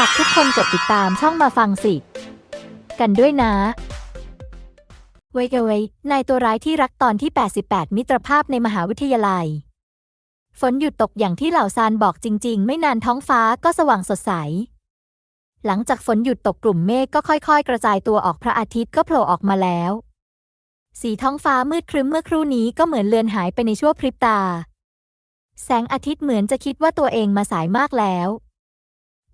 ฝากทุกคนกดติดตามช่องมาฟังสิ กันด้วยนะ เวกเวยนายตัวร้ายที่รักตอนที่ 88 มิตรภาพในมหาวิทยาลัย ฝนหยุดตกอย่างที่เหล่าซานบอกจริง ๆ ไม่นานท้องฟ้าก็สว่างสดใส หลังจากฝนหยุดตกกลุ่มเมฆก็ค่อย ๆ กระจายตัวออกพระอาทิตย์ก็โผล่ออกมาแล้ว สีท้องฟ้ามืดครึ้มเมื่อครู่นี้ก็เหมือนเลือนหายไปในชั่วพริบตา แสงอาทิตย์เหมือนจะคิดว่าตัวเองมาสายมากแล้ว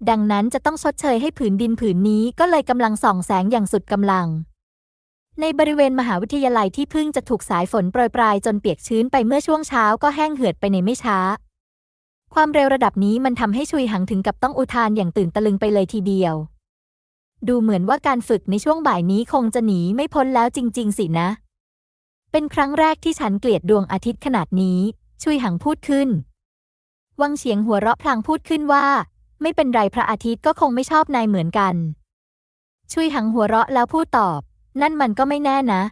ดังนั้นจะต้องชดเชยให้ผืนดินผืนนี้ก็เลยกำลังส่องแสงอย่างสุดกำลัง ในบริเวณมหาวิทยาลัยที่เพิ่งจะถูกสายฝนโปรยปลายจนเปียกชื้นไปเมื่อช่วงเช้าก็แห้งเหือดไปในไม่ช้า ความเร็วระดับนี้มันทำให้ชุยหังถึงกับต้องอุทานอย่างตื่นตะลึงไปเลยทีเดียว ดูเหมือนว่าการฝึกในช่วงบ่ายนี้คงจะหนีไม่พ้นแล้วจริง ๆ สินะ เป็นครั้งแรกที่ฉันเกลียดดวงอาทิตย์ขนาดนี้ ชุยหังพูดขึ้น วังเฉียงหัวเราะพลางพูดขึ้นว่า ไม่เป็นไรพระอาทิตย์ก็คงไม่ชอบนายเหมือนกัน ชุยหังหัวเราะแล้วพูดตอบ นั่นมันก็ไม่แน่นะ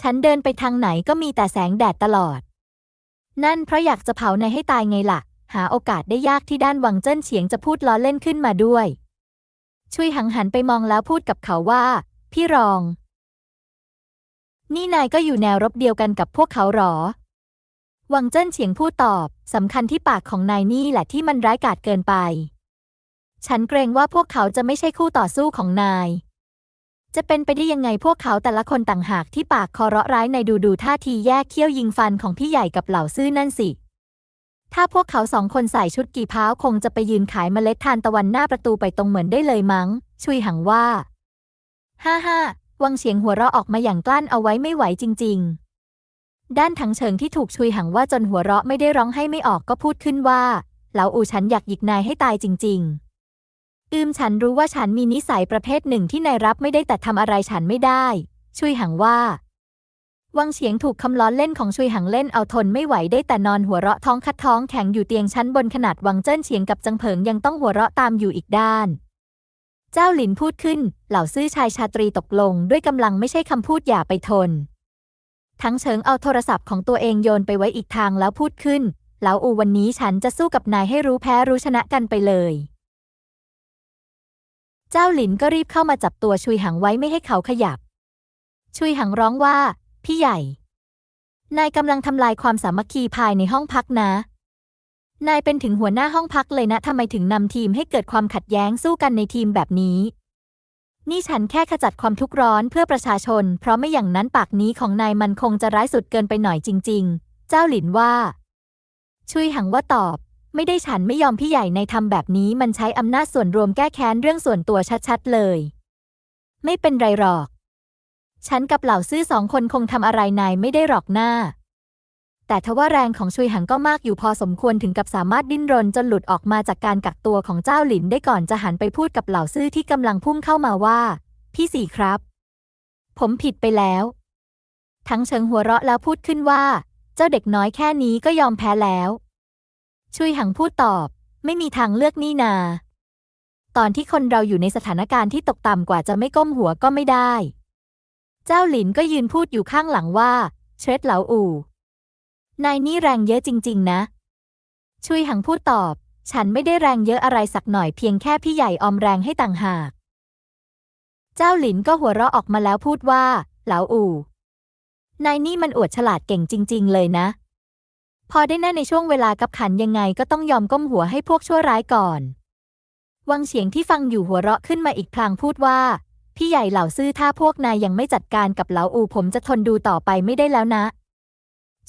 ฉันเดินไปทางไหนก็มีแต่แสงแดดตลอด นั่นเพราะอยากจะเผานายให้ตายไงล่ะ หาโอกาสได้ยากที่ด้านวังเจิ้นเฉียงจะพูดล้อเล่นขึ้นมาด้วย ชุยหังหันไปมองแล้วพูดกับเขาว่า พี่รอง นี่นายก็อยู่แนวรบเดียวกันกับพวกเขาหรอ วังเจิ้นเฉียงพูดตอบ สำคัญที่ปากของนายนี่แหละที่มันร้ายกาจเกินไป ฉันเกรงว่าพวกเขาจะไม่ใช่คู่ต่อสู้ของนาย จะเป็นไปได้ยังไงพวกเขาแต่ละคนต่างหากที่ปากคอเราะร้ายในดูดูท่าทีแยกเขี้ยวยิงฟันของพี่ใหญ่กับเหล่าซื่อนั่นสิ ถ้าพวกเขาสองคนใส่ชุดกี่เพ้าคงจะไปยืนขายเมล็ดทานตะวันหน้าประตูไปตรงเหมือนได้เลยมั้ง ชุยหังว่า ฮ่าฮ่าวังเฉียงหัวเราะออกมาอย่างกลั้นเอาไว้ไม่ไหวจริง ๆ ด้านถังเฉิงที่ถูกชุยหังว่าจนหัวเราะไม่ได้ร้องให้ไม่ออกก็พูดขึ้นว่าเหลาอูฉันอยากหยิกนายให้ตายจริง ๆ อืมฉันรู้ว่าฉันมีนิสัยประเภทหนึ่งที่นายรับไม่ได้แต่ทำอะไรฉันไม่ได้ ชุยหังว่า วังเฉียงถูกคำล้อเล่นของชุยหังเล่นเอาทนไม่ไหวได้แต่นอนหัวเราะท้องคัดท้องแข็งอยู่เตียงชั้นบนขนาดวังเจิ้นเฉียงกับจังเผิงยังต้องหัวเราะตามอยู่อีกด้านเจ้าหลินพูดขึ้น เหล่าซื่อชายชาตรีตกลงด้วยกำลังไม่ใช่คำพูดอย่าไปทน ทั้งเฉิงเอาโทรศัพท์ของตัวเองโยนไปไว้อีกทางแล้วพูดขึ้นเหลาอูวันนี้ฉันจะสู้กับนายให้รู้แพ้รู้ชนะกันไปเลย เจ้าหลินก็รีบเข้ามาจับตัวชุยหังไว้ไม่ให้เขาขยับ ชุยหังร้องว่า พี่ใหญ่ นายกำลังทำลายความสามัคคีภายในห้องพักนะ นายเป็นถึงหัวหน้าห้องพักเลยนะทำไมถึงนำทีมให้เกิดความขัดแย้งสู้กันในทีมแบบนี้ นี่ฉันแค่ขจัดความทุกข์ร้อนเพื่อประชาชน เพราะไม่อย่างนั้นปากนี้ของนายมันคงจะร้ายสุดเกินไปหน่อยจริง ๆ เจ้าหลินว่า ชุยหังว่าตอบ ไม่ได้ฉันไม่ยอมพี่ใหญ่ในทำแบบนี้มันใช้อำนาจส่วนรวมแก้แค้นเรื่องส่วนตัวชัดๆเลย ไม่เป็นไรหรอก ฉันกับเหล่าซื่อสองคนคงทำอะไรนายไม่ได้หรอกหน้า แต่ทว่าแรงของชุยหังก็มากอยู่พอสมควรถึงกับสามารถดิ้นรนจนหลุดออกมาจากการกักตัวของเจ้าหลินได้ก่อนจะหันไปพูดกับเหล่าซื่อที่กำลังพุ่งเข้ามาว่า พี่สี่ครับ ผมผิดไปแล้ว ทั้งเชิงหัวเราะแล้วพูดขึ้นว่า เจ้าเด็กน้อยแค่นี้ก็ยอมแพ้แล้ว ชุยหังพูดตอบ ไม่มีทางเลือกนี่นา ตอนที่คนเราอยู่ในสถานการณ์ที่ตกต่ำกว่าจะไม่ก้มหัวก็ไม่ได้ เจ้าหลินก็ยืนพูดอยู่ข้างหลังว่า เชรดเหลาอู่ นายนี่แรงเยอะจริง ๆ นะ ชุยหังพูดตอบ ฉันไม่ได้แรงเยอะอะไรสักหน่อยเพียงแค่พี่ใหญ่ออมแรงให้ต่างหาก เจ้าหลินก็หัวเราะออกมาแล้วพูดว่า เหลาอู่ นายนี่มันอวดฉลาดเก่งจริง ๆ เลยนะ พอได้แน่ในช่วงเวลากับขันยังไงก็ต้องยอมก้มหัวให้พวกชั่วร้ายก่อน วังเฉียงที่ฟังอยู่หัวเราะขึ้นมาอีกพลางพูดว่า พี่ใหญ่เหล่าซื่อถ้าพวกนายยังไม่จัดการกับเหลาอูผมจะทนดูต่อไปไม่ได้แล้วนะ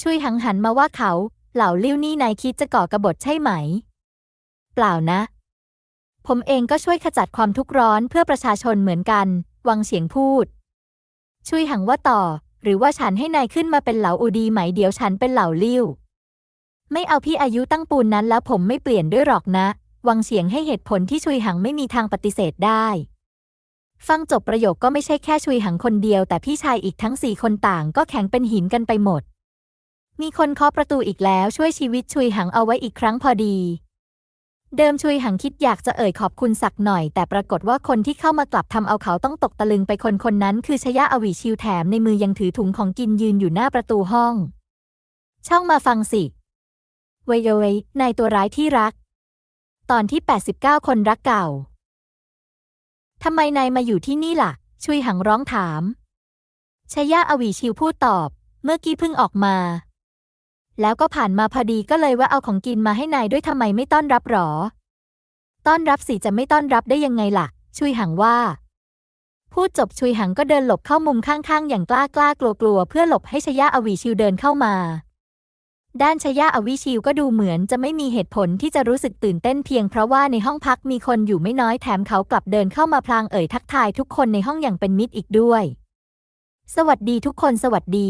ช่วยหังหันมาว่าเขาเหล่าลิ้วนี่นายคิดจะก่อกระบฏใช่ไหม เปล่านะ ผมเองก็ช่วยขจัดความทุกข์ร้อนเพื่อประชาชนเหมือนกัน วังเฉียงพูด ช่วยหังว่าต่อ หรือว่าฉันให้นายขึ้นมาเป็นเหล่าอูดีไหมเดี๋ยวฉันเป็นเหล่าลิ้ว ไม่เอาพี่อายุตั้งปูนนั้นแล้วผมไม่เปลี่ยนด้วยหรอกนะ วังเฉียงให้เหตุผลที่ชุยหังไม่มีทางปฏิเสธได้ฟังจบประโยคก็ไม่ใช่แค่ชุยหังคนเดียว แต่พี่ชายอีกทั้งสี่คนต่างก็แข็งเป็นหินกันไปหมด มีคนเคาะประตูอีกแล้วช่วยชีวิตชุยหังเอาไว้อีกครั้งพอดี เดิมชุยหังคิดอยากจะเอ่ยขอบคุณสักหน่อย แต่ปรากฏว่าคนที่เข้ามากลับทำเอาเขาต้องตกตะลึงไปคนคนนั้นคือชยะอวีชิวแถมในมือยังถือถุงของกินยืนอยู่หน้าประตูห้อง ช่องมาฟังสิเวยเวยนายตัวร้ายที่รัก ตอนที่ 89 คนรักเก่าทำไมนายมาอยู่ที่นี่ล่ะ ชุยหังร้องถามชยาอวีชิวพูดตอบ เมื่อกี้เพิ่งออกมา แล้วก็ผ่านมาพอดีก็เลยว่าเอาของกินมาให้นายด้วยทำไมไม่ต้อนรับหรอ ต้อนรับสิจะไม่ต้อนรับได้ยังไงล่ะ ชุยหังว่า พูดจบชุยหังก็เดินหลบเข้ามุมข้างๆ อย่างกล้ากล้ากลัวกลัวๆเพื่อหลบให้ชยาอวีชิวเดินเข้ามา ด้านชยาอวิชิวก็ดูเหมือนจะไม่มีเหตุผลที่จะรู้สึกตื่นเต้นเพียงเพราะว่าในห้องพักมีคนอยู่ไม่น้อยแถมเขากลับเดินเข้ามาพลางเอ่ยทักทายทุกคนในห้องอย่างเป็นมิตรอีกด้วย สวัสดีทุกคนสวัสดี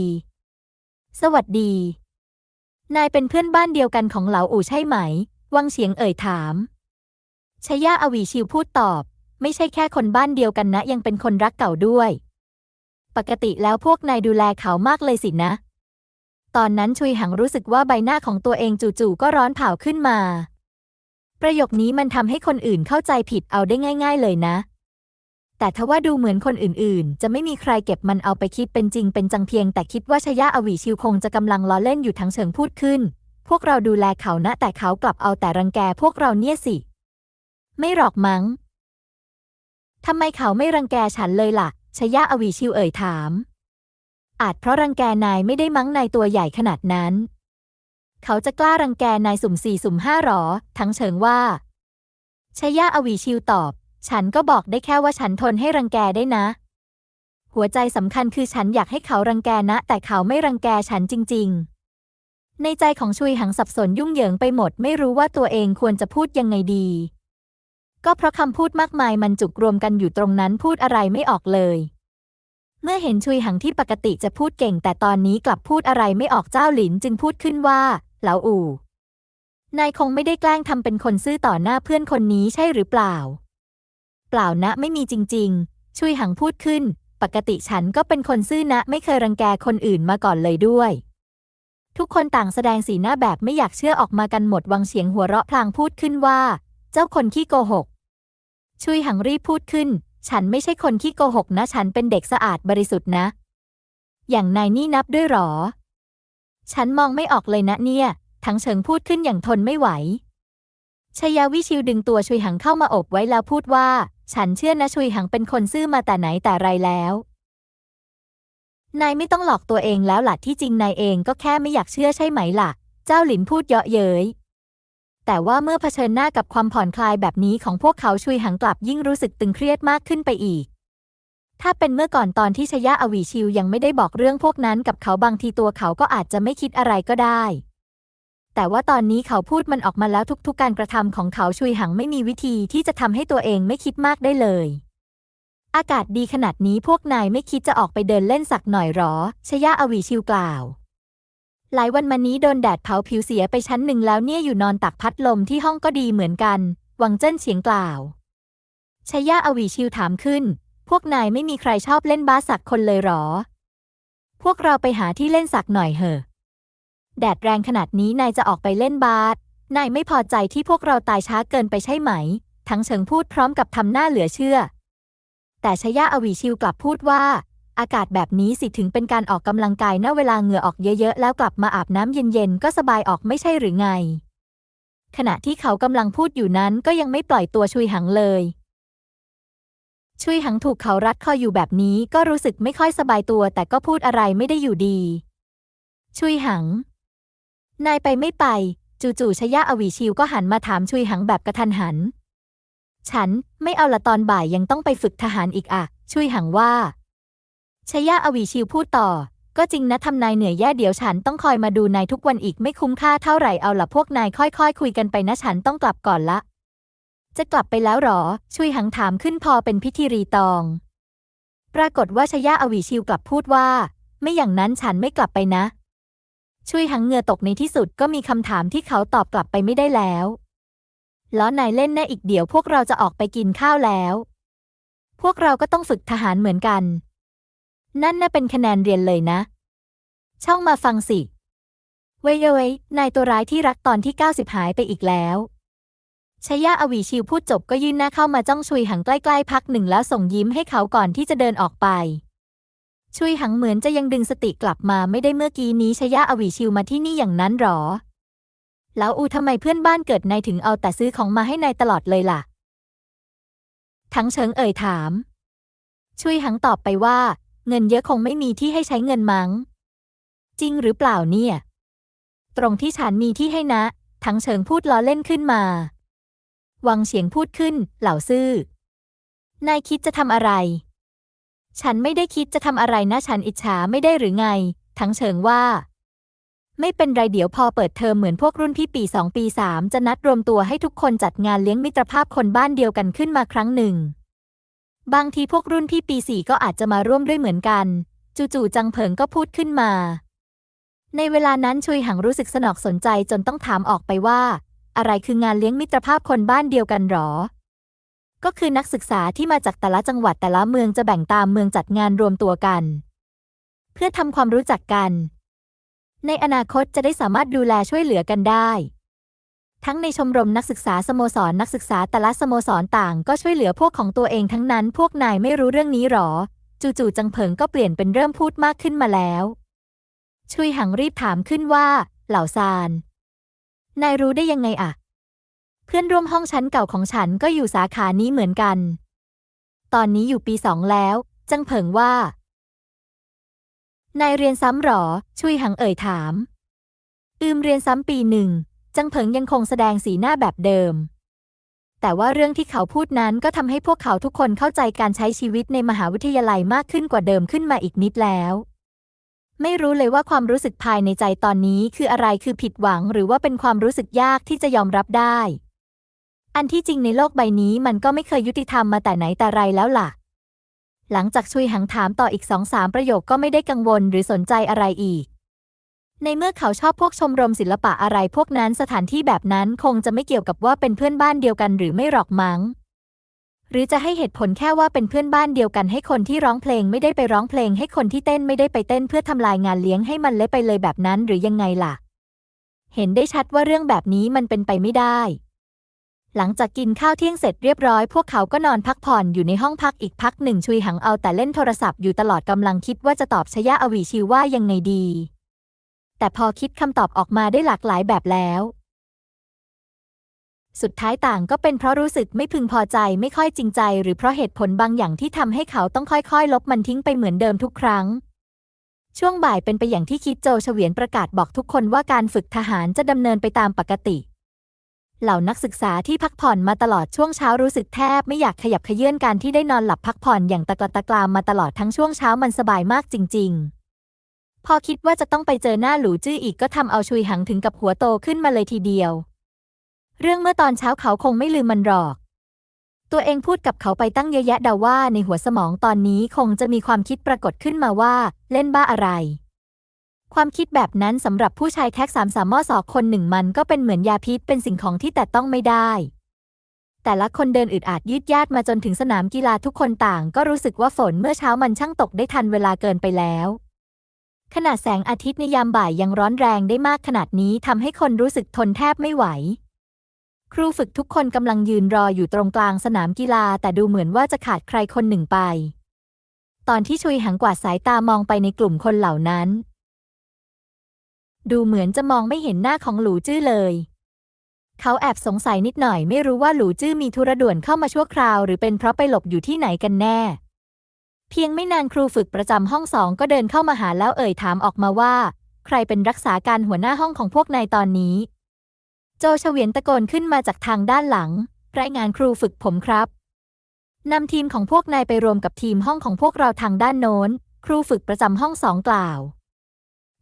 สวัสดี นายเป็นเพื่อนบ้านเดียวกันของเหลาอู่ใช่ไหม วังเฉียงเอ่ยถามชย่าอวีชิวพูดตอบ ไม่ใช่แค่คนบ้านเดียวกันนะ ยังเป็นคนรักเก่าด้วย ปกติแล้วพวกนายดูแลเขามากเลยสินะ ตอนนั้นชุยหังรู้สึกว่าใบหน้าของตัวเองจู่ๆก็ร้อนเผาขึ้นมา ประโยคนี้มันทำให้คนอื่นเข้าใจผิดเอาได้ง่าย ๆ เลยนะ แต่ทว่าดูเหมือนคนอื่นๆ จะไม่มีใครเก็บมันเอาไปคิดเป็นจริงเป็นจังเพียง แต่คิดว่าชยะอวีชิวคงจะกำลังล้อเล่นอยู่ทั้งเชิงพูดขึ้น พวกเราดูแลเขานะแต่เขากลับเอาแต่รังแกพวกเราเนี่ยสิ ไม่หรอกมั้งทำไมเขาไม่รังแกฉันเลยล่ะชยะอวีชิวเอ่ยถาม อาจเพราะรังแกนายไม่ได้มั้งนายตัวใหญ่ขนาดนั้น เขาจะกล้ารังแกนายสุ่มสี่สุ่มห้าหรอ ทั้งเชิงว่าชยะอวีชิวตอบ ฉันก็บอกได้แค่ว่าฉันทนให้รังแกได้นะ หัวใจสำคัญคือฉันอยากให้เขารังแกนะ แต่เขาไม่รังแกฉันจริง ๆ ในใจของชุยหังสับสนยุ่งเหยิงไปหมด ไม่รู้ว่าตัวเองควรจะพูดยังไงดี ก็เพราะคำพูดมากมายมันจุกรวมกันอยู่ตรงนั้นพูดอะไรไม่ออกเลย เมื่อเห็นชุยหังที่ปกติจะพูดเก่ง แต่ตอนนี้กลับพูดอะไรไม่ออกเจ้าหลินจึงพูดขึ้นว่าเหลาอู่นายคงไม่ได้แกล้งทำเป็นคนซื่อต่อหน้าเพื่อนคนนี้ใช่หรือเปล่า เปล่านะไม่มีจริง ๆชุยหังพูดขึ้น ปกติฉันก็เป็นคนซื่อนะไม่เคยรังแกคนอื่นมาก่อนเลยด้วย ทุกคนต่างแสดงสีหน้าแบบไม่อยากเชื่อออกมากันหมดวังเฉียงหัวเราะพลางพูดขึ้นว่า เจ้าคนขี้โกหกชุยหังรีพูดขึ้น ฉันไม่ใช่คนขี้โกหกนะ ฉันเป็นเด็กสะอาดบริสุทธิ์นะ อย่างนายนี่นับด้วยหรอ ฉันมองไม่ออกเลยนะเนี่ย ทั้งเฉิงพูดขึ้นอย่างทนไม่ไหวชยาวิชิวดึงตัวชุยหังเข้ามาอบไว้แล้วพูดว่า ฉันเชื่อนะชุยหังเป็นคนซื่อมาแต่ไหนแต่ไรแล้ว นายไม่ต้องหลอกตัวเองแล้วล่ะที่จริงนายเองก็แค่ไม่อยากเชื่อใช่ไหมล่ะ เจ้าหลินพูดเยาะเย้ย แต่ว่าเมื่อเผชิญหน้ากับความผ่อนคลายแบบนี้ของพวกเขาชุยหังกลับยิ่งรู้สึกตึงเครียดมากขึ้นไปอีก ถ้าเป็นเมื่อก่อนตอนที่ชยะอวีชิวยังไม่ได้บอกเรื่องพวกนั้นกับเขาบางทีตัวเขาก็อาจจะไม่คิดอะไรก็ได้ แต่ว่าตอนนี้เขาพูดมันออกมาแล้วทุกๆ การกระทำของเขาชุยหังไม่มีวิธีที่จะทำให้ตัวเองไม่คิดมากได้เลย อากาศดีขนาดนี้พวกนายไม่คิดจะออกไปเดินเล่นสักหน่อยหรอ ชยะอวีชิวกล่าว หลายวันมานี้โดนแดดเผาผิวเสียไปชั้นหนึ่งแล้วเนี่ยอยู่นอนตักพัดลมที่ห้องก็ดีเหมือนกัน วังเจิ้นเฉียงกล่าวชยะอวีชิวถามขึ้น พวกนายไม่มีใครชอบเล่นบาสักคนเลยหรอ พวกเราไปหาที่เล่นสักหน่อยเหอะ แดดแรงขนาดนี้นายจะออกไปเล่นบาสนายไม่พอใจที่พวกเราตายช้าเกินไปใช่ไหม ทั้งเฉิงพูดพร้อมกับทำหน้าเหลือเชื่อ แต่ชยะอวีชิวกลับพูดว่า อากาศแบบนี้สิถึงเป็นการออกกำลังกายนะเวลาเหงื่อออกเยอะๆ แล้วกลับมาอาบน้ำเย็นๆ ก็สบายออกไม่ใช่หรือไง ขณะที่เขากำลังพูดอยู่นั้นก็ยังไม่ปล่อยตัวชุยหังเลย ชุยหังถูกเขารัดคออยู่แบบนี้ก็รู้สึกไม่ค่อยสบายตัว แต่ก็พูดอะไรไม่ได้อยู่ดี ชุยหัง นายไปไม่ไป จู่ๆชยะอวีชิวก็หันมาถามชุยหังแบบกระทันหัน ฉันไม่เอาละตอนบ่ายยังต้องไปฝึกทหารอีกอะชุยหังว่าชยะอวีชิวพูดต่อ ก็จริงนะทำนายเหนื่อยแย่เดี๋ยวฉันต้องคอยมาดูนายทุกวันอีกไม่คุ้มค่าเท่าไหร่เอาละพวกนายค่อยๆคุยกันไปนะฉันต้องกลับก่อนละ จะกลับไปแล้วหรอชุยหังถามขึ้นพอเป็นพิธีรีตอง ปรากฏว่าชยะอวีชิวกลับพูดว่า ไม่อย่างนั้นฉันไม่กลับไปนะ ชุยหังเหงื่อตกในที่สุดก็มีคำถามที่เขาตอบกลับไปไม่ได้แล้วล้อนายเล่นแน่อีกเดี๋ยวพวกเราจะออกไปกินข้าวแล้ว พวกเราก็ต้องฝึกทหารเหมือนกัน นั่นน่ะเป็นคะแนนเรียนเลยนะ ช่องมาฟังสิ เว้ยเว้ยนายตัวร้ายที่รักตอนที่ 90 หายไปอีกแล้วชยะอวีชิวพูดจบก็ยื่นหน้าเข้ามาจ้องชุยหังใกล้ๆพักหนึ่งแล้วส่งยิ้มให้เขาก่อนที่จะเดินออกไป ชุยหังเหมือนจะยังดึงสติกลับมาไม่ได้เมื่อกี้นี้ชยะอวีชิวมาที่นี่อย่างนั้นหรอ แล้วอูทำไมเพื่อนบ้านเกิดนายถึงเอาแต่ซื้อของมาให้นายตลอดเลยล่ะ ทั้งเฉิงเอ่ยถาม ชุยหังตอบไปว่า เงินเยอะคงไม่มีที่ให้ใช้เงินมั้ง จริงหรือเปล่าเนี่ย ตรงที่ฉันมีที่ให้นะ ทั้งเฉิงพูดล้อเล่นขึ้นมา วังเฉียงพูดขึ้น เหล่าซื่อนายคิดจะทำอะไร ฉันไม่ได้คิดจะทำอะไรนะฉันอิจฉาไม่ได้หรือไง ทั้งเฉิงว่า ไม่เป็นไรเดี๋ยวพอเปิดเทอมเหมือนพวกรุ่นพี่ปีสองปีสามจะนัดรวมตัวให้ทุกคนจัดงานเลี้ยงมิตรภาพคนบ้านเดียวกันขึ้นมาครั้งหนึ่ง บางทีพวกรุ่นพี่ปีสี่ก็อาจจะมาร่วมด้วยเหมือนกัน จู่ๆจังเผิงก็พูดขึ้นมา ในเวลานั้นชุยหังรู้สึกสนอกสนใจจนต้องถามออกไปว่า อะไรคืองานเลี้ยงมิตรภาพคนบ้านเดียวกันหรอ ก็คือนักศึกษาที่มาจากแต่ละจังหวัดแต่ละเมืองจะแบ่งตามเมืองจัดงานรวมตัวกัน เพื่อทำความรู้จักกัน ในอนาคตจะได้สามารถดูแลช่วยเหลือกันได้ ทั้งในชมรมนักศึกษาสโมสรนักศึกษาแต่ละสโมสรต่างก็ช่วยเหลือพวกของตัวเองทั้งนั้น พวกนายไม่รู้เรื่องนี้หรอ จู่ๆจังเผิงก็เปลี่ยนเป็นเริ่มพูดมากขึ้นมาแล้ว ชุยหังรีบถามขึ้นว่า เหล่าซานนายรู้ได้ยังไงอะ พื่อนร่วมห้องชั้นเก่าของฉันก็อยู่สาขานี้เหมือนกัน ตอนนี้อยู่ปีสองแล้ว จังเผิงว่า นายเรียนซ้ำหรอ ชุยหังเอ่ยถาม อืมเรียนซ้ำปีหนึ่ง จังเผิงยังคงแสดงสีหน้าแบบเดิม แต่ว่าเรื่องที่เขาพูดนั้นก็ทำให้พวกเขาทุกคนเข้าใจการใช้ชีวิตในมหาวิทยาลัยมากขึ้นกว่าเดิมขึ้นมาอีกนิดแล้วไม่รู้เลยว่าความรู้สึกภายในใจตอนนี้คืออะไรคือผิดหวังหรือว่าเป็นความรู้สึกยากที่จะยอมรับได้ อันที่จริงในโลกใบนี้มันก็ไม่เคยยุติธรรมมาแต่ไหนแต่ไรแล้วล่ะ หลังจากชุยหังถามต่ออีกสองสามประโยคก็ไม่ได้กังวลหรือสนใจอะไรอีก ในเมื่อเขาชอบพวกชมรมศิลปะอะไรพวกนั้นสถานที่แบบนั้นคงจะไม่เกี่ยวกับว่าเป็นเพื่อนบ้านเดียวกันหรือไม่หรอกมั้ง หรือจะให้เหตุผลแค่ว่าเป็นเพื่อนบ้านเดียวกันให้คนที่ร้องเพลงไม่ได้ไปร้องเพลงให้คนที่เต้นไม่ได้ไปเต้นเพื่อทำลายงานเลี้ยงให้มันเละไปเลยแบบนั้นหรือยังไงล่ะ เห็นได้ชัดว่าเรื่องแบบนี้มันเป็นไปไม่ได้ หลังจากกินข้าวเที่ยงเสร็จเรียบร้อยพวกเขาก็นอนพักผ่อนอยู่ในห้องพักอีกพักหนึ่งชุยหังเอาแต่เล่นโทรศัพท์อยู่ตลอดกำลังคิดว่าจะตอบชยะอวีชิวว่ายังไงดี แต่พอคิดคำตอบออกมาได้หลากหลายแบบแล้ว สุดท้ายต่างก็เป็นเพราะรู้สึกไม่พึงพอใจไม่ค่อยจริงใจ หรือเพราะเหตุผลบางอย่างที่ทำให้เขาต้องค่อยๆ ลบมันทิ้งไปเหมือนเดิมทุกครั้งช่วงบ่ายเป็นไปอย่างที่คิดโจเฉวียนประกาศบอกทุกคนว่าการฝึกทหารจะดำเนินไปตามปกติ เหล่านักศึกษาที่พักผ่อนมาตลอดช่วงเช้ารู้สึกแทบไม่อยากขยับขยื่นการที่ได้นอนหลับพักผ่อนอย่างตะกละตะกรามมาตลอดทั้งช่วงเช้ามันสบายมากจริง ๆ พอคิดว่าจะต้องไปเจอหน้าหลูจื้ออีกก็ทำเอาชุยหังถึงกับหัวโตขึ้นมาเลยทีเดียว เรื่องเมื่อตอนเช้าเขาคงไม่ลืมมันหรอก ตัวเองพูดกับเขาไปตั้งเยอะแยะเดาว่าในหัวสมองตอนนี้คงจะมีความคิดปรากฏขึ้นมาว่าเล่นบ้าอะไร ความคิดแบบนั้นสำหรับผู้ชายแท็กสามสามมอสอกคนหนึ่งมันก็เป็นเหมือนยาพิษเป็นสิ่งของที่แต่ต้องไม่ได้ แต่ละคนเดินอึดอัดยืดยาดมาจนถึงสนามกีฬาทุกคนต่าง ก็รู้สึกว่าฝนเมื่อเช้ามันช่างตกได้ทันเวลาเกินไปแล้วขนาดแสงอาทิตย์ในยามบ่ายยังร้อนแรงได้มากขนาดนี้ทำให้คนรู้สึกทนแทบไม่ไหว ครูฝึกทุกคนกำลังยืนรออยู่ตรงกลางสนามกีฬา แต่ดูเหมือนว่าจะขาดใครคนหนึ่งไป ตอนที่ชุยหังกวาดสายตามองไปในกลุ่มคนเหล่านั้น ดูเหมือนจะมองไม่เห็นหน้าของหลูจื้อเลย เขาแอบสงสัยนิดหน่อยไม่รู้ว่าหลูจื้อมีธุระด่วนเข้ามาชั่วคราว หรือเป็นเพราะไปหลบอยู่ที่ไหนกันแน่ เพียงไม่นานครูฝึกประจำห้องสองก็เดินเข้ามาหาแล้วเอ่ยถามออกมาว่า ใครเป็นรักษาการหัวหน้าห้องของพวกนายตอนนี้ โจเฉวียนตะโกนขึ้นมาจากทางด้านหลัง รายงานครูฝึกผมครับนำทีมของพวกนายไปรวมกับทีมห้องของพวกเราทางด้านโน้น ครูฝึกประจำห้องสองกล่าว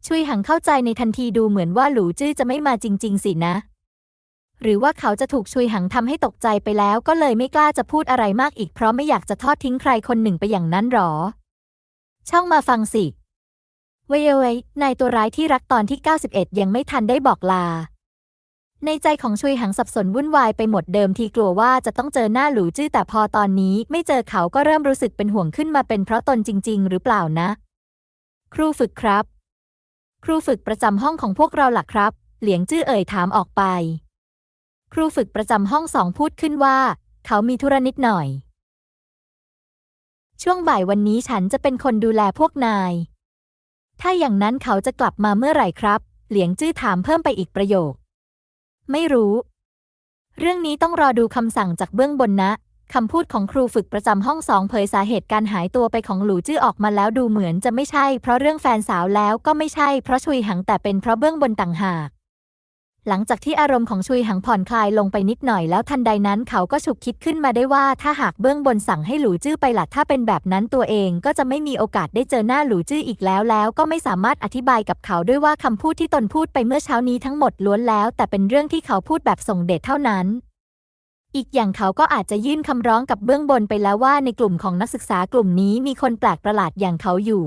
ชุยหังเข้าใจในทันทีดูเหมือนว่าหลูจื้อจะไม่มาจริง ๆ สินะ หรือว่าเขาจะถูกชุยหังทำให้ตกใจไปแล้วก็เลยไม่กล้าจะพูดอะไรมากอีกเพราะไม่อยากจะทอดทิ้งใครคนหนึ่งไปอย่างนั้นหรอ ช่องมาฟังสิเวยเวยนายตัวร้ายที่รักตอนที่ 91 ยังไม่ทันได้บอกลา ในใจของชุยหังสับสนวุ่นวายไปหมดเดิมทีกลัวว่าจะต้องเจอหน้าหลูจื้อแต่พอตอนนี้ไม่เจอเขาก็เริ่มรู้สึกเป็นห่วงขึ้นมาเป็นเพราะตนจริง ๆ หรือเปล่านะ ครูฝึกครับ ครูฝึกประจำห้องของพวกเราหลักครับ เหลียงจื้อเอ่ยถามออกไป ครูฝึกประจำห้องสองพูดขึ้นว่า เขามีธุระนิดหน่อย ช่วงบ่ายวันนี้ฉันจะเป็นคนดูแลพวกนาย ถ้าอย่างนั้นเขาจะกลับมาเมื่อไหร่ครับ เหลียงจื้อถามเพิ่มไปอีกประโยค ไม่รู้ เรื่องนี้ต้องรอดูคำสั่งจากเบื้องบนนะ คำพูดของครูฝึกประจำห้องสองเผยสาเหตุการหายตัวไปของหลูจื้อออกมาแล้วดูเหมือนจะไม่ใช่ เพราะเรื่องแฟนสาวแล้วก็ไม่ใช่เพราะชุยหังแต่เป็นเพราะเบื้องบนต่างหากหลังจากที่อารมณ์ของชุยหังผ่อนคลายลงไปนิดหน่อยแล้วทันใดนั้นเขาก็ฉุกคิดขึ้นมาได้ว่าถ้าหากเบื้องบนสั่งให้หลูจื้อไปหละถ้าเป็นแบบนั้นตัวเองก็จะไม่มีโอกาสได้เจอหน้าหลูจื้ออีกแล้วแล้วก็ไม่สามารถอธิบายกับเขาด้วยว่าคำพูดที่ตนพูดไปเมื่อเช้านี้ทั้งหมดล้วนแล้ว แต่เป็นเรื่องที่เขาพูดแบบส่งเดชเท่านั้น อีกอย่างเขาก็อาจจะยื่นคำร้องกับเบื้องบนไปแล้วว่าในกลุ่มของนักศึกษากลุ่มนี้มีคนแปลกประหลาดอย่างเขาอยู่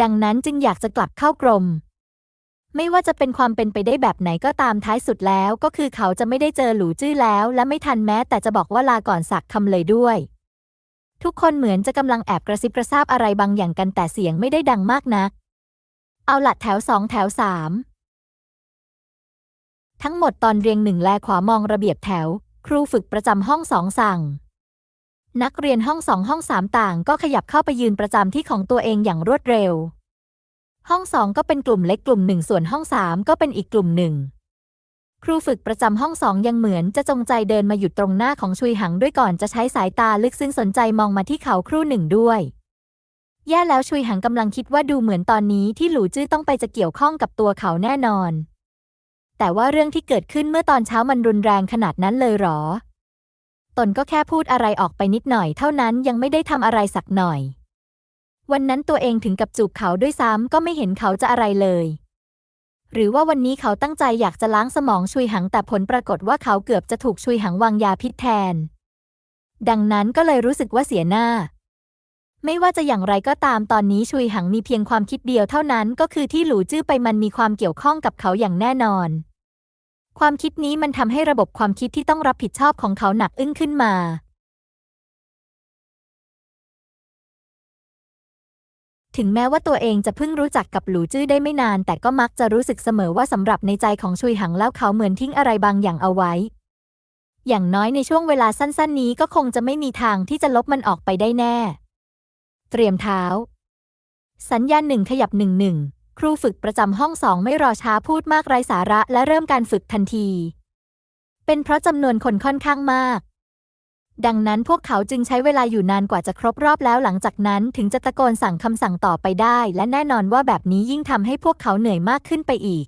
ดังนั้นจึงอยากจะกลับเข้ากรม ไม่ว่าจะเป็นความเป็นไปได้แบบไหนก็ตามท้ายสุดแล้วก็คือเขาจะไม่ได้เจอหลูจื้อแล้ว และไม่ทันแม้แต่จะบอกว่าลาก่อนสักคำเลยด้วย ทุกคนเหมือนจะกำลังแอบกระซิบกระซาบอะไรบางอย่างกันแต่เสียงไม่ได้ดังมากนัก เอาละแถวสองแถวสามทั้งหมดตอนเรียงหนึ่งแลขวามองระเบียบแถว ครูฝึกประจำห้องสองสั่ง นักเรียนห้องสองห้องสามต่างก็ขยับเข้าไปยืนประจำที่ของตัวเองอย่างรวดเร็ว ห้องสองก็เป็นกลุ่มเล็กกลุ่มหนึ่งส่วนห้องสามก็เป็นอีกกลุ่มหนึ่ง ครูฝึกประจำห้องสองยังเหมือนจะจงใจเดินมาหยุดตรงหน้าของชุยหังด้วยก่อนจะใช้สายตาลึกซึ้งสนใจมองมาที่เขาครู่หนึ่งด้วยแย่แล้วชุยหังกำลังคิดว่าดูเหมือนตอนนี้ที่หลูจื้อต้องไปจะเกี่ยวข้องกับตัวเขาแน่นอน แต่ว่าเรื่องที่เกิดขึ้นเมื่อตอนเช้ามันรุนแรงขนาดนั้นเลยหรอ ตนก็แค่พูดอะไรออกไปนิดหน่อยเท่านั้นยังไม่ได้ทำอะไรสักหน่อย วันนั้นตัวเองถึงกับจูบเขาด้วยซ้ำก็ไม่เห็นเขาจะอะไรเลย หรือว่าวันนี้เขาตั้งใจอยากจะล้างสมองชุยหังแต่ผลปรากฏว่าเขาเกือบจะถูกชุยหังวางยาพิษแทน ดังนั้นก็เลยรู้สึกว่าเสียหน้า ไม่ว่าจะอย่างไรก็ตามตอนนี้ชุยหังมีเพียงความคิดเดียวเท่านั้นก็คือที่หลูจื้อไปมันมีความเกี่ยวข้องกับเขาอย่างแน่นอน ความคิดนี้มันทำให้ระบบความคิดที่ต้องรับผิดชอบของเขาหนักอึ้งขึ้นมา ถึงแม้ว่าตัวเองจะเพิ่งรู้จักกับหลูจื้อได้ไม่นาน แต่ก็มักจะรู้สึกเสมอว่าสำหรับในใจของชุยหังแล้วเขาเหมือนทิ้งอะไรบางอย่างเอาไว้ อย่างน้อยในช่วงเวลาสั้น ๆ นี้ก็คงจะไม่มีทางที่จะลบมันออกไปได้แน่ เตรียมเท้า สัญญาณหนึ่งขยับหนึ่งหนึ่งครูฝึกประจำห้องสองไม่รอช้าพูดมากไร้สาระและเริ่มการฝึกทันที เป็นเพราะจำนวนคนค่อนข้างมาก ดังนั้นพวกเขาจึงใช้เวลาอยู่นานกว่าจะครบรอบแล้วหลังจากนั้นถึงจะตะโกนสั่งคำสั่งต่อไปได้ และแน่นอนว่าแบบนี้ยิ่งทำให้พวกเขาเหนื่อยมากขึ้นไปอีก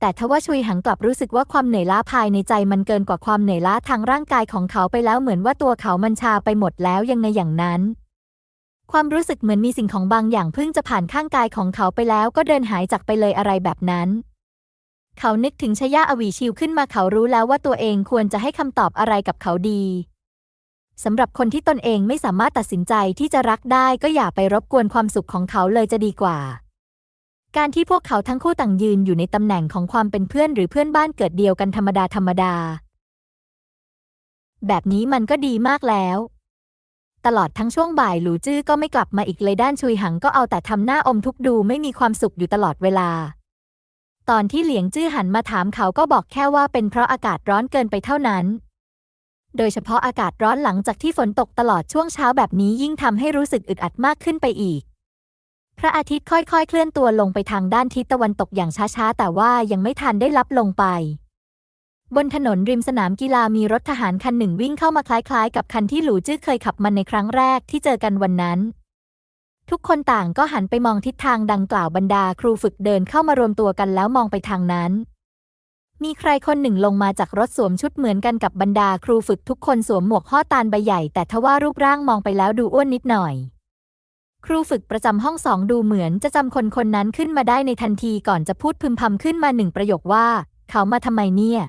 แต่ทว่าชุยหังกลับรู้สึกว่าความเหนื่อยล้าภายในใจมันเกินกว่าความเหนื่อยล้าทางร่างกายของเขาไปแล้วเหมือนว่าตัวเขามันชาไปหมดแล้วยังไงอย่างนั้น ความรู้สึกเหมือนมีสิ่งของบางอย่างเพิ่งจะผ่านข้างกายของเขาไปแล้วก็เดินหายจากไปเลยอะไรแบบนั้น เขานึกถึงชยาอวีชิวขึ้นมาเขารู้แล้วว่าตัวเองควรจะให้คำตอบอะไรกับเขาดีสำหรับคนที่ตนเองไม่สามารถตัดสินใจที่จะรักได้ก็อย่าไปรบกวนความสุขของเขาเลยจะดีกว่า การที่พวกเขาทั้งคู่ต่างยืนอยู่ในตำแหน่งของความเป็นเพื่อนหรือเพื่อนบ้านเกิดเดียวกันธรรมดาธรรมดา แบบนี้มันก็ดีมากแล้ว ตลอดทั้งช่วงบ่ายหลูจื้อก็ไม่กลับมาอีกเลยด้านชุยหังก็เอาแต่ทำหน้าอมทุกดูไม่มีความสุขอยู่ตลอดเวลา ตอนที่เหลียงจื้อหันมาถามเขาก็บอกแค่ว่าเป็นเพราะอากาศร้อนเกินไปเท่านั้น โดยเฉพาะอากาศร้อนหลังจากที่ฝนตกตลอดช่วงเช้าแบบนี้ยิ่งทำให้รู้สึกอึดอัดมากขึ้นไปอีก พระอาทิตย์ค่อยๆ เคลื่อนตัวลงไปทางด้านทิศตะวันตกอย่างช้าๆ แต่ว่ายังไม่ทันได้ลับลงไป บนถนนริมสนามกีฬามีรถทหารคันหนึ่งวิ่งเข้ามาคล้ายๆ กับคันที่หลูจื้อเคยขับมันในครั้งแรกที่เจอกันวันนั้น ทุกคนต่างก็หันไปมองทิศทางดังกล่าวบรรดาครูฝึกเดินเข้ามารวมตัวกันแล้วมองไปทางนั้น มีใครคนหนึ่งลงมาจากรถสวมชุดเหมือนกันกับบรรดาครูฝึกทุกคนสวมหมวกข้อตาลใบใหญ่ แต่ทว่ารูปร่างมองไปแล้วดูอ้วนนิดหน่อย ครูฝึกประจำห้องสองดูเหมือนจะจำคนคนนั้นขึ้นมาได้ในทันทีก่อนจะพูดพึมพำขึ้นมาหนึ่งประโยคว่า เขามาทำไมเนี่ย